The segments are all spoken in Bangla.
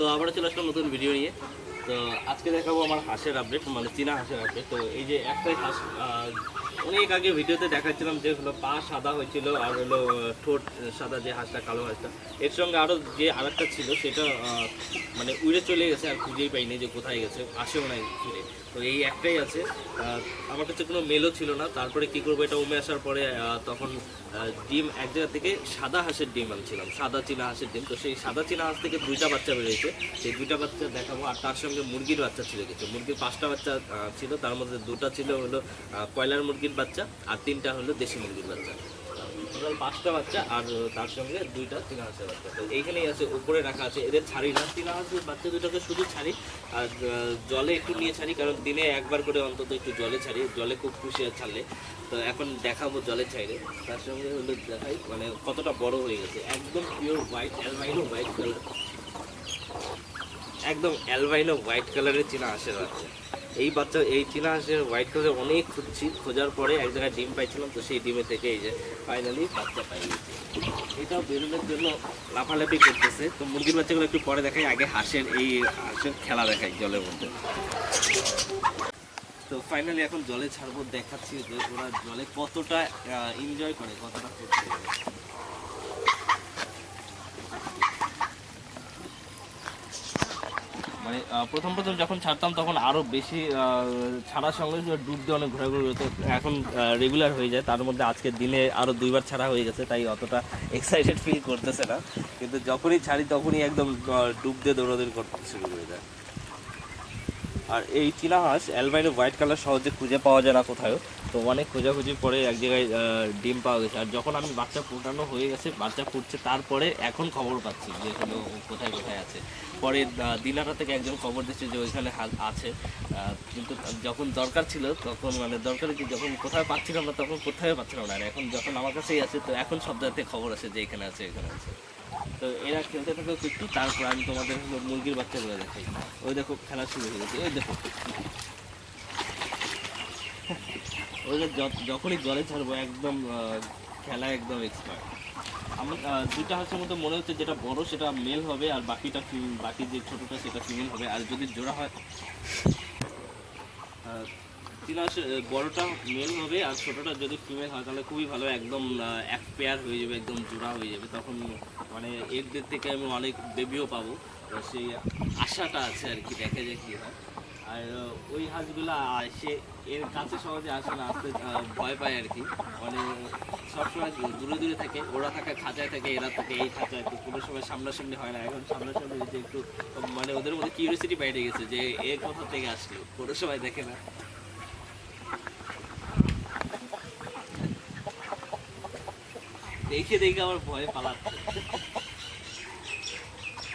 তো আবার চলে আসলাম নতুন ভিডিও নিয়ে। তো আজকে দেখাবো আমার হাঁসের আপডেট মানে চীনা হাঁসের আপডেট তো এই যে একটাই হাঁস অনেক আগে ভিডিওতে দেখাচ্ছিলাম যে হলো পা সাদা হয়েছিল আর হলো ঠোঁট সাদা যে হাঁসটা, কালো হাঁসটা। এর সঙ্গে আরও যে আরেকটা ছিল, সেটা মানে উড়ে চলে গেছে আর খুঁজেই পাইনি যে কোথায় গেছে, আসেও নাই ফিরে। তো এই একটাই আছে। আমার কাছে কোনো মেলও ছিল না। তারপরে কি করব এটা উমে আসার পরে তখন ডিম এক জায়গা থেকে সাদা হাঁসের ডিম আনছিলাম। সাদা চীনা হাঁসের ডিম। তো সেই সাদা চীনা হাঁস থেকে দুইটা বাচ্চা বেরিয়েছে। সেই দুইটা বাচ্চা দেখাবো। আর তার সঙ্গে মুরগির বাচ্চা ছিল কিছু। মুরগির পাঁচটা বাচ্চা ছিল। তার মধ্যে দুটো ছিল হলো কয়লার মুরগির বাচ্চা আর তিনটা হলো দেশি মুরগির বাচ্চা। টোটাল পাঁচটা বাচ্চা আর তার সঙ্গে দুইটা চীনা হাঁসের বাচ্চা। তো এইখানেই আছে, উপরে রাখা আছে। এদের ছাড়ি না। চীনা হাঁসের বাচ্চা দুটোকে শুধু ছাড়ি। আর জলে একটু নিয়ে ছাড়ি, কারণ দিনে একবার করে অন্তত একটু জলে ছাড়ি। জলে খুব খুশি ছাড়লে। তো এখন দেখাবো জলে ছাইরে। তার সঙ্গে হলো দেখাই মানে কতটা বড় হয়ে গেছে। একদম pure white albino white colour একদম অ্যালবাইনো হোয়াইট কালারের চীনা হাঁসের বাচ্চা। এই বাচ্চা এই চীনা হাঁসের হোয়াইট কালার অনেক খুঁজছি। খোঁজার পরে এক জায়গায় ডিম পাইছিলাম, তো সেই ডিমে থেকে এই যে ফাইনালি বাচ্চা পাই। এটাও বেরোনোর জন্য লাফালাফি করতেছে। তো মুরগির বাচ্চাগুলো একটু পরে দেখাই, আগে হাঁসের এই হাঁসের খেলা দেখাই জলের মধ্যে। তো ফাইনালি এখন জলে ছাড়বো, দেখাচ্ছি যে ওরা জলে কতটা এনজয় করে, কতটা করতে মানে প্রথম প্রথম যখন ছাড়তাম তখন আরও বেশি ছাড়ার সঙ্গে ডুব দিয়ে অনেক ঘোরাঘুরি হতো। এখন রেগুলার হয়ে যায়, তার মধ্যে আজকের দিনে আরও দুইবার ছাড়া হয়ে গেছে, তাই অতটা এক্সাইটেড ফিল করতেছে না। কিন্তু যখনই ছাড়ি তখনই একদম ডুব দিয়ে দৌড়াদৌড়ি করতে শুরু করে দেয়। আর এই চীনা হাঁস অ্যালবাইনো হোয়াইট কালার সহজে খুঁজে পাওয়া যায় না কোথাও তো অনেক খোঁজাখুঁজি পরে এক জায়গায় ডিম পাওয়া গেছে। আর যখন আমি বাচ্চা ফুটানো হয়ে গেছে, বাচ্চা ফুটছে, তারপরে এখন খবর পাচ্ছি যে হলো কোথায় কোথায় আছে। পরে দিনাটা থেকে একজন খবর দিচ্ছে যে ওইখানে আছে। কিন্তু যখন দরকার ছিল, তখন মানে দরকার কি, যখন কোথায় পাচ্ছিলাম না, তখন কোথায় পাচ্ছিলাম না। আর এখন যখন আমার কাছেই আছে, তো এখন সব জায়গাতে খবর আছে যে এখানে আছে এখানে আছে। তো এরা খেলতে থাকো একটু, তারপর আমি তোমাদের মুরগির বাচ্চাগুলো দেখাই। ওই দেখো, খেলা শুরু হয়ে গেছে। ওই দেখো। য- যখনই জলে ছাড়বো, একদম খেলা একদম এক্সপার্ট আমার দুইটা হাঁসের মধ্যে মনে হচ্ছে যেটা বড় সেটা মেল হবে আর বাকিটা বাকি যে ছোটটা সেটা ফিমেল হবে। আর যদি জোড়া হয় তিন হাঁস বড়টা মেল হবে আর ছোটটা যদি ফিমেল হয়, তাহলে খুবই ভালো। একদম এক পেয়ার হয়ে যাবে, একদম জোড়া হয়ে যাবে। তখন মানে এর এদের থেকে আমি অনেক বেবিও পাবো। সেই আশাটা আছে আর কি, দেখা যায় কী হয়। আর ওই হাঁসগুলো সে এর কাছে সহজে আসে না, আসতে ভয় পায় আর কি। মানে সবসময় দূরে দূরে থাকে, ওরা থাকে, খাঁচায় থাকে, এরা থাকে, এই খাঁচায় তো কোনো সময় সামনাসামনি হয় না। এখন সামনাসামনি যে একটু মানে ওদের মধ্যে কিউরিয়াসিটি বাইরে গেছে যে এ কোথা থেকে আসলো, কোনো সময় দেখে না। দেখে দেখে আমার ভয় পালাচ্ছে।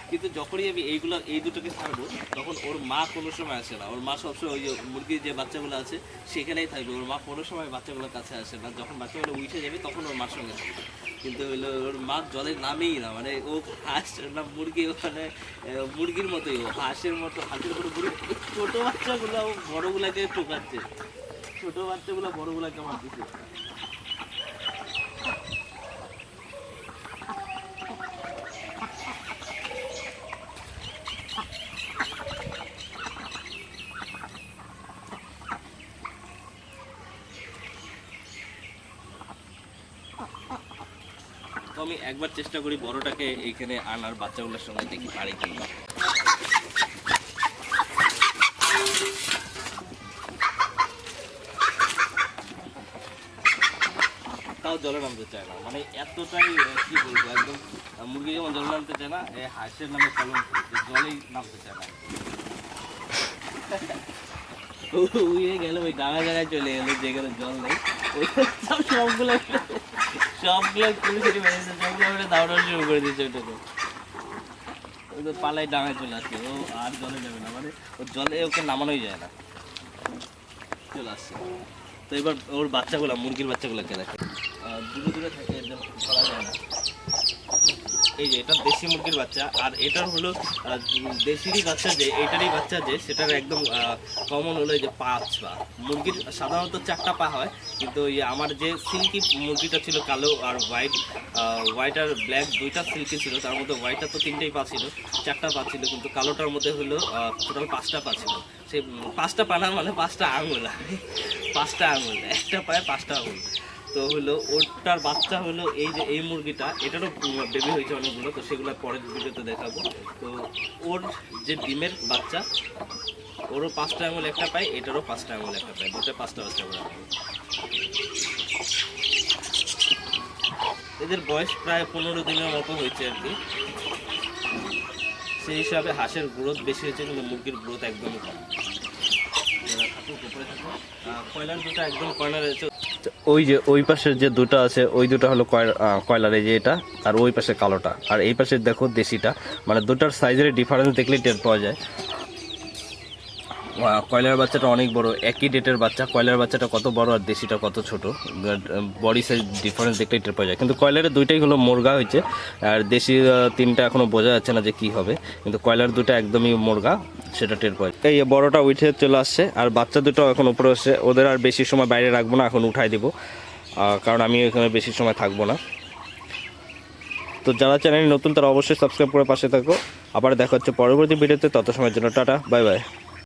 কিন্তু যখনই আমি এইগুলো, এই দুটোকে ছাড়বো, তখন ওর মা কোনো সময় আসে না। ওর মা সবসময় ওই যে মুরগির যে বাচ্চাগুলো আছে, সেখানেই থাকবে। ওর মা কোনো সময় বাচ্চাগুলোর কাছে আসে না। যখন বাচ্চাগুলো উঠে যাবে, তখন ওর মার সঙ্গে থাকবে। কিন্তু হইল ওর মা জলে নামেই না। মানে ও হাঁস, না মুরগি ওখানে মুরগির মতোই ও। হাঁসের মতো হাঁসের মতো ছোটো বাচ্চাগুলো বড়গুলাকে ঠোকাচ্ছে। ছোটো বাচ্চাগুলো বড়গুলাকে মারতেছে একবার চেষ্টা করি বড়টাকে এইখানে আনার বাচ্চাগুলোর সঙ্গে দেখি পারি কি না। তাও জলে নামতে চায় না। মানে এতটাই কি বলব, একদম মুরগি যেমন জলে নামতে চায় না এই হাঁসের নামে কলম জলেই নামতে চায় না। ও, উড়ে গেল, ওই ডাঙা জায়গায় চলে গেলো যেখানে জল নেই। ওই সব সবগুলো সবগুলো পুলিশেরই মেরেছে সবগুলো ওটা দাউড়ানো শুরু করে দিয়েছে ওটাকে। ওই তো পালাই ডাঙায় চলে আসছে, ও আর জলে যাবে না মানে ও জলে ওকে নামানোই যায় না। চলে আসছে। তো এবার ওর বাচ্চাগুলো, মুরগির বাচ্চাগুলোকে দেখে। দূরে দূরে থাকে ধরা যায় না। এই যে, এটা দেশি মুরগির বাচ্চা, আর এটার হলো দেশিরই বাচ্চা যে এটারই বাচ্চা যে, সেটার একদম কমন হলো যে পাঁচ পা মুরগির সাধারণত চারটা পা হয়, কিন্তু ওই আমার যে সিল্কি মুরগিটা ছিল কালো আর হোয়াইট হোয়াইট আর ব্ল্যাক দুইটা সিল্কি ছিল, তার মধ্যে হোয়াইটটা তো তিনটেই পা ছিল, চারটা পা ছিল, কিন্তু কালোটার মধ্যে হলো টোটাল পাঁচটা পা ছিল। সেই পাঁচটা পা না মানে পাঁচটা আঙুল পাঁচটা আঙুল, একটা পায়ে পাঁচটা আঙুল। তো হলো ওটার বাচ্চা হলো এই যে এই মুরগিটা, এটারও বেবি হয়েছে অনেকগুলো, তো সেগুলো পরের ভিডিওতে দেখাবো। তো ওর যে ডিমের বাচ্চা, ওরও পাঁচটা আঙুল একটা পায়, এটারও পাঁচটা আঙুল একটা পায়, দুটো পাঁচটা বাচ্চা করে এদের বয়স প্রায় পনেরো দিনের মতো হয়েছে আর কি। সেই হিসাবে হাঁসের গ্রোথ বেশি হয়েছে, কিন্তু মুরগির গ্রোথ একদমই কম। কয়লার দুটো একদম হয়েছে ওই যে, ওই পাশের যে দুটো আছে, ওই দুটো হলো কয়- কয়লার এই যে এটা, আর ওই পাশে কালোটা। আর এই পাশে দেখো দেশিটা। মানে দুটার সাইজের ডিফারেন্স দেখলেই টের পাওয়া যায়। কয়লার বাচ্চাটা অনেক বড়। একই ডেটের বাচ্চা, কয়লার বাচ্চাটা কত বড় আর দেশিটা কত ছোট? বডি সাইজ ডিফারেন্স দেখলেই টের পাওয়া যায়। কিন্তু কয়লারের দুইটাই হলো মুরগা হয়েছে, আর দেশি তিনটা এখনও বোঝা যাচ্ছে না যে কি হবে। কিন্তু কয়লার দুটো একদমই মুরগা, সেটা টের পাওয়া এই বড়টা উঠে চলে আসছে, আর বাচ্চা দুটো এখন উপরে আসছে। ওদের আর বেশি সময় বাইরে রাখব না, এখন উঠাই দিব। কারণ আমি এখানে বেশি সময় থাকব না। তো যারা চ্যানেল নতুন, তারা অবশ্যই সাবস্ক্রাইব করে পাশে থাকো। আবার দেখা হচ্ছে পরবর্তী ভিডিওতে তত সময়ের জন্য টাটা, বাই বাই।